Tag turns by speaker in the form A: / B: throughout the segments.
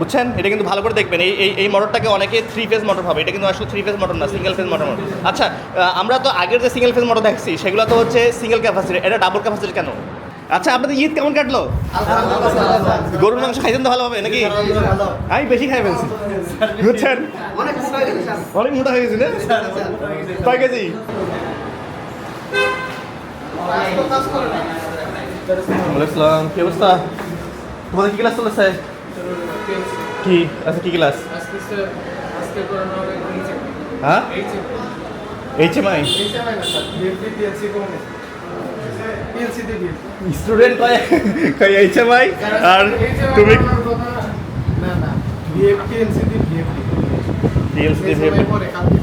A: বুঝছেন এটা কিন্তু ভালো করে দেখবেন এই এই মোটরটাকে অনেকে থ্রি ফেজ মোটর হবে এটা কিন্তু আসলে থ্রি ফেজ মোটর না সিঙ্গেল ফেজ মোটর আচ্ছা আমরা তো আগের যে সিঙ্গেল ফেজ মোটর দেখছি সেগুলো তো হচ্ছে সিঙ্গেল ক্যাপাসিটি এটা ডাবল ক্যাপাসিটি কেন আচ্ছা আপনাদের ঈদ কেমন কাটলো গরুর মাংস খাইছেন তো ভালো হবে নাকি আমি বেশি খাই ফেলছি বুঝছেন অনেক মোটা হয়ে গেছি কয় কেজি কি অবস্থা তোমাদের কি ক্লাস চলেছে কি আচ্ছা কি ক্লাস হ্যাঁ এইচএমআই স্টুডেন্ট কয় কয় এইচএমআই আর তুমি
B: না না ভিএফটি এলসিডি ভিএফটি
A: ডিএলসিডি ভিএফটি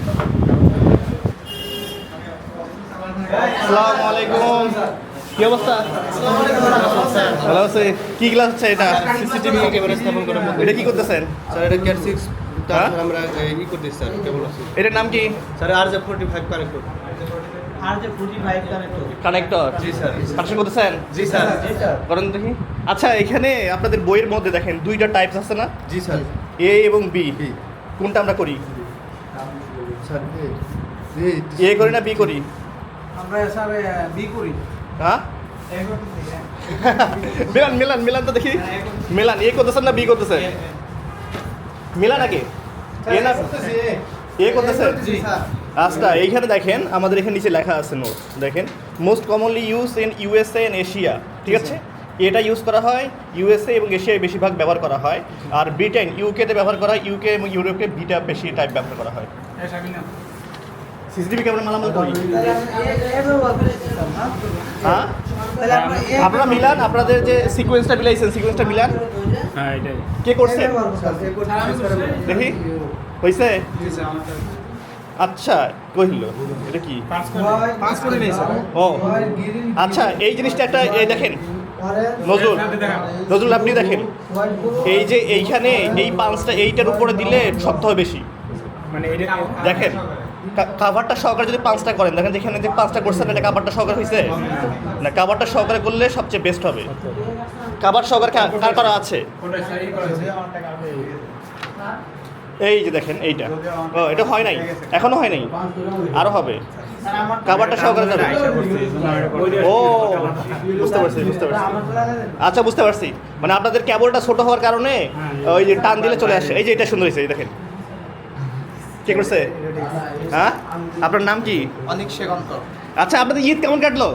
A: আসসালামু আলাইকুম কি অবস্থা ভালো আছে কি ক্লাস হচ্ছে এটা সিসিটিভি ক্যামেরা স্থাপন করার মধ্যে এটা কি করতেছেন
B: স্যার এটা কেয়ার সিক্স হ্যাঁ? আমরা ই করতেছি স্যার কেবল এটার নাম কি sir R J forty five connector connector জি স্যার কানেকশন করতেছেন জি স্যার জি
A: স্যার করেন দেখি আচ্ছা এখানে আপনাদের বইয়ের মধ্যে দেখেন দুইটা টাইপস আছে না জি স্যার এ এবং বি কোনটা আমরা করি স্যার এ করি না বি করি
B: আমরা স্যার বি করি
A: হ্যাঁ মিলান মিলান মিলান তো দেখি মিলান এ করতেছেন না বি করতেছে মিলান নাকি এ না এ আচ্ছা এইখানে দেখেন আমাদের এখানে নিচে লেখা আছে নোট দেখেন most commonly use in USA and Asia ঠিক আছে এটা ইউজ করা হয় ইউএসএ এবং এশিয়ায় বেশিরভাগ ব্যবহার করা হয় আর ব্রিটেন ইউকেতে ব্যবহার করা হয় ইউকে এবং ইউরোপে বিটা বেশি টাইপ ব্যবহার করা হয় সিসিটিভি ক্যামেরা মালামাল করি হ্যাঁ আপনারা মিলান আপনাদের যে সিকোয়েন্সটা মিলাইছেন সিকোয়েন্সটা মিলান হ্যাঁ, কে করছে দেখি হয়েছে আচ্ছা কহিল এটা কি ও আচ্ছা এই জিনিসটা একটা দেখেন নজরুল নজরুল আপনি দেখেন এই যে এইখানে এই পাঁচটা এইটার উপরে দিলে সপ্তাহ বেশি মানে দেখেন কাভারটা সহকারে যদি পাঁচটা করেন দেখেন যেখানে যে পাঁচটা করছেন এটা কাভারটা সহকারে হয়েছে না কাভারটা সহকারে করলে সবচেয়ে বেস্ট হবে কাভার সহকারে কার করা আছে এই যে দেখেন এইটা ও এটা হয় নাই এখনো হয় নাই আরও হবে কাভারটা সহকারে যাবে ও বুঝতে পারছি বুঝতে পারছি আচ্ছা বুঝতে পারছি মানে আপনাদের কেবলটা ছোট হওয়ার কারণে ওই যে টান দিলে চলে আসে এই যে এটা সুন্দর হয়েছে এই দেখেন কে করছে হ্যাঁ আপনার নাম কি অনিক শেখন্ত আচ্ছা আপনাদের ঈদ কেমন কাটলো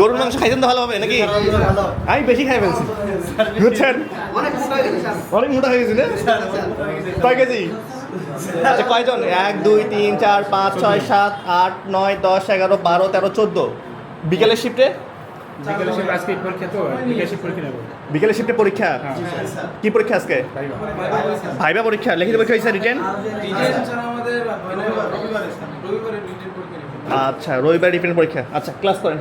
A: গরুর মাংস খাইছেন তো ভালো হবে নাকি আমি বেশি খাই ফেলছি বুঝছেন অনেক মোটা হয়ে গেছি কয় কেজি আচ্ছা কয়জন এক দুই তিন চার পাঁচ ছয় সাত আট নয় দশ এগারো বারো তেরো চোদ্দো বিকেলের শিফটে
B: বিকেলে শিফট
A: পরীক্ষা শিফটে পরীক্ষা হ্যাঁ। হ্যাঁ, হ্যাঁ, কি পরীক্ষা আজকে ভাইবা পরীক্ষা লিখিত পরীক্ষা হয়েছে আচ্ছা রবিবার রিটেন পরীক্ষা আচ্ছা ক্লাস করেন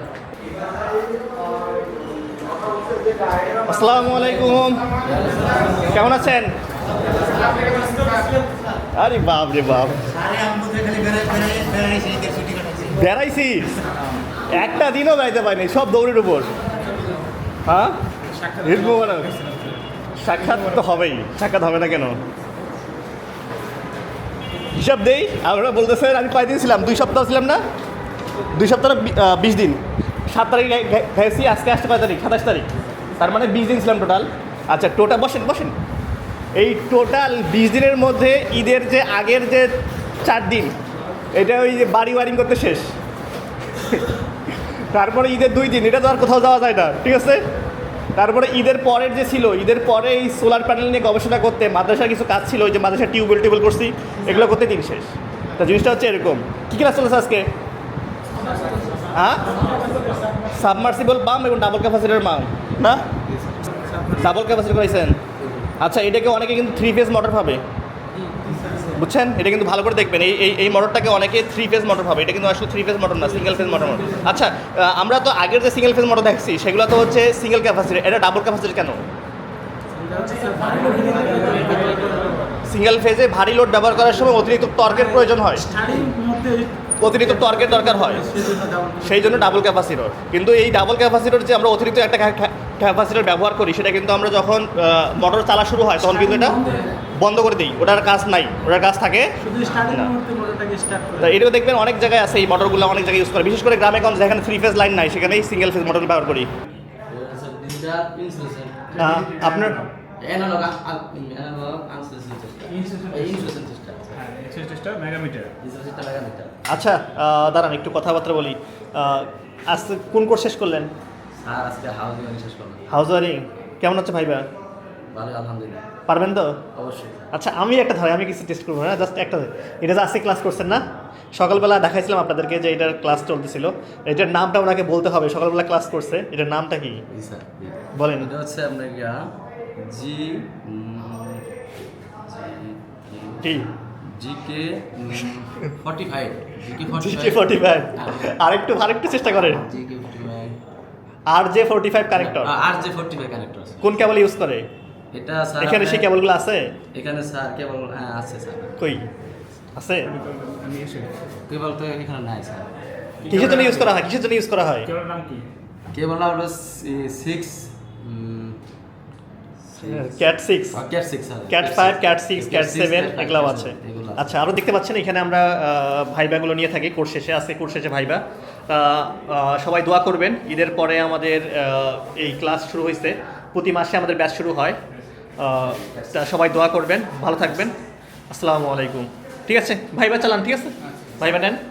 A: আসসালামু আলাইকুম কেমন আছেন আরে বাপ রে বাপ বেড়াইছি একটা দিনও বেড়াইতে পারিনি সব দৌড়ের উপর হ্যাঁ সাক্ষাৎ তো হবেই সাক্ষাৎ হবে না কেন হিসাব দেই আপনারা স্যার আমি কয়দিন ছিলাম দুই সপ্তাহ ছিলাম না দুই সপ্তাহ বিশ দিন সাত তারিখ গেছি আজকে আসতে পাঁচ তারিখ সাতাশ তারিখ তার মানে বিশ দিন ছিলাম টোটাল আচ্ছা টোটাল বসেন বসেন এই টোটাল বিশ দিনের মধ্যে ঈদের যে আগের যে চার দিন এটা ওই যে বাড়ি ওয়ারিং করতে শেষ তারপরে ঈদের দুই দিন এটা তো আর কোথাও যাওয়া যায় না ঠিক আছে তারপরে ঈদের পরের যে ছিল ঈদের পরে এই সোলার প্যানেল নিয়ে গবেষণা করতে মাদ্রাসার কিছু কাজ ছিল ওই যে মাদ্রাসা টিউবওয়েল টিউবওয়েল করছি এগুলো করতে দিন শেষ তা জিনিসটা হচ্ছে এরকম কী ক্লাস চলেছে আজকে হ্যাঁ সাবমার্সিবল পাম্প এবং ডাবল ক্যাপাসিটার পাম্প না ডাবল ক্যাপাসিটি করেছেন আচ্ছা এটাকে অনেকে কিন্তু থ্রি ফেজ মোটর পাবে বুঝছেন এটা কিন্তু ভালো করে দেখবেন এই এই এই মোটরটাকে অনেকে থ্রি ফেজ মোটর ভাবে এটা কিন্তু আসলে থ্রি ফেজ মোটর না সিঙ্গেল ফেজ মোটর আচ্ছা আমরা তো আগের যে সিঙ্গেল ফেজ মোটর দেখছি সেগুলো তো হচ্ছে সিঙ্গেল ক্যাপাসিটি এটা ডাবল ক্যাপাসিটি কেন সিঙ্গেল ফেজে ভারী লোড ব্যবহার করার সময় অতিরিক্ত টর্কের প্রয়োজন হয় অতিরিক্ত টর্কের দরকার হয় সেই জন্য ডাবল ক্যাপাসিটর কিন্তু এই ডাবল ক্যাপাসিটর যে আমরা অতিরিক্ত একটা ক্যাপাসিটর ব্যবহার করি সেটা কিন্তু আমরা যখন মোটর চালা শুরু হয় তখন কিন্তু এটা বন্ধ করে দিই ওটার কাজ নাই ওটার কাজ থাকে এটাও দেখবেন অনেক জায়গায় আছে এই মোটরগুলো অনেক জায়গায় ইউজ করে বিশেষ করে গ্রামে গঞ্জ যেখানে থ্রি ফেজ লাইন নাই সেখানে সিঙ্গেল ফেজ মোটর ব্যবহার করি হ্যাঁ, আপনার
B: মেগামিটার মেগামিটার
A: আচ্ছা দাঁড়ান একটু কথাবার্তা বলি আজকে কোন কোর্স শেষ করলেন
B: স্যার আজকে হাউস ওয়ারিং শেষ করলাম
A: হাউস ওয়ারিং কেমন আছে ভাইবা
B: ভালো আলহামদুলিল্লাহ পারবেন তো অবশ্যই
A: আচ্ছা আমি একটা ধরে আমি কিছু টেস্ট করবো না হ্যাঁ? জাস্ট একটা এটা যে আজকে ক্লাস করছেন না সকালবেলা দেখাইছিলাম আপনাদেরকে যে এটার ক্লাস চলতেছিল এটার নামটা ওনাকে বলতে হবে সকালবেলা ক্লাস করছে এটার নামটা কি বলেন এটা
B: হচ্ছে আপনার G T GK forty five
A: GK forty five আরেকটু আরেকটু চেষ্টা করেন GK forty R J forty five connector
B: R J forty five connector
A: কোন কেবল ইউজ করে এটা স্যার এখানে সেই কেবলগুলো আছে
B: এখানে স্যার কেবল হ্যাঁ আছে স্যার
A: কই আছে
B: কেবল তো এখানে নাই স্যার
A: কিসের জন্য ইউজ করা হয় কিসের জন্য ইউজ করা হয়
B: কেবল নাম কি কেবল নাম হলো six cat six cat six
A: cat five cat six cat seven এগুলাও আছে আচ্ছা আরও দেখতে পাচ্ছেন এখানে আমরা ভাইবাগুলো নিয়ে থাকি কোর্স শেষে আজকে কোর্স শেষে ভাইবা সবাই দোয়া করবেন ঈদের পরে আমাদের এই ক্লাস শুরু হয়েছে প্রতি মাসে আমাদের ব্যাচ শুরু হয় তা সবাই দোয়া করবেন ভালো থাকবেন আসসালামু আলাইকুম ঠিক আছে ভাইবা চালান ঠিক আছে ভাইবা নেন